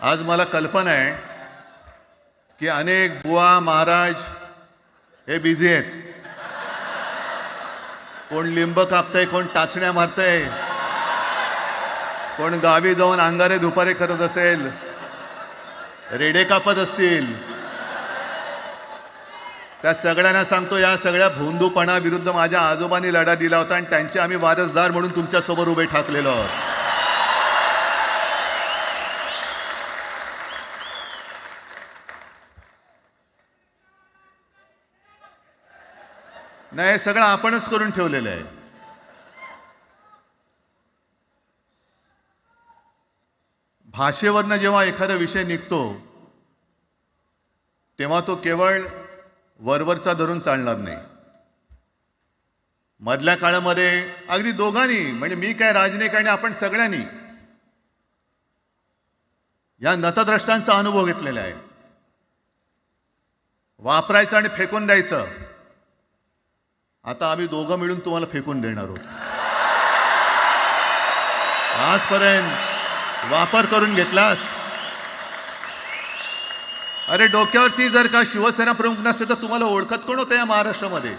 आज मला कल्पना आहे की अनेक बुवा महाराज हे बिझी आहेत. कोण लिंब कापतंय कोण टाचण्या मारतंय कोण गावी जाऊन अंगारे दुपारे करत असेल रेडे कापत असतील. त्या सगळ्यांना सांगतो या सगळ्या भोंदूपणाविरुद्ध माझ्या आजोबांनी लढा दिला होता आणि त्यांचे आम्ही वारसदार म्हणून तुमच्यासोबत उभे ठाकलेलो आहोत. नाही हे सगळं आपणच करून ठेवलेलं आहे. भाषेवरनं जेव्हा एखादा विषय निघतो तेव्हा तो केवळ वरवरचा धरून चालणार नाही. मधल्या काळामध्ये अगदी दोघांनी म्हणजे मी काय राजनिक आणि आपण सगळ्यांनी या नतद्रष्टांचा अनुभव घेतलेला आहे. वापरायचं आणि फेकून द्यायचं. आता आम्ही दोघं मिळून तुम्हाला फेकून देणार आहोत. आजपर्यंत वापर करून घेतलात? अरे डोक्यावरती जर का शिवसेना प्रमुख नसते तर तुम्हाला ओळखत कोण होतं या महाराष्ट्रामध्ये?